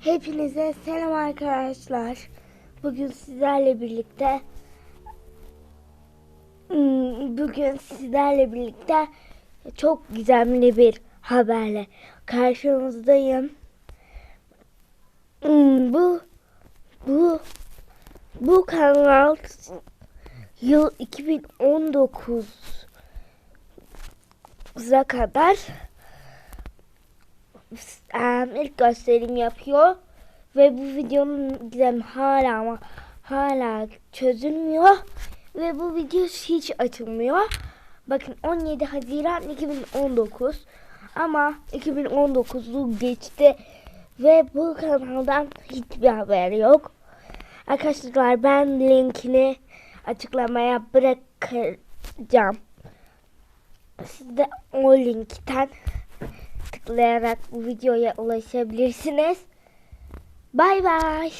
Hepinize selam arkadaşlar. Bugün sizlerle birlikte Hmm, bugün sizlerle birlikte çok gizemli bir haberle karşınızdayım. Hmm, Bu bu bu kanal yıl 2019'a kadar em, ilk gösterim yapıyor ve bu videonun gizemi hala ama hala çözülmüyor ve bu video hiç açılmıyor. Bakın 17 Haziran 2019 ama 2019'u geçti ve bu kanaldan hiçbir haber yok. Arkadaşlar ben linkini açıklamaya bırakacağım. Siz de o linkten tıklayarak bu videoya ulaşabilirsiniz. Bay bay.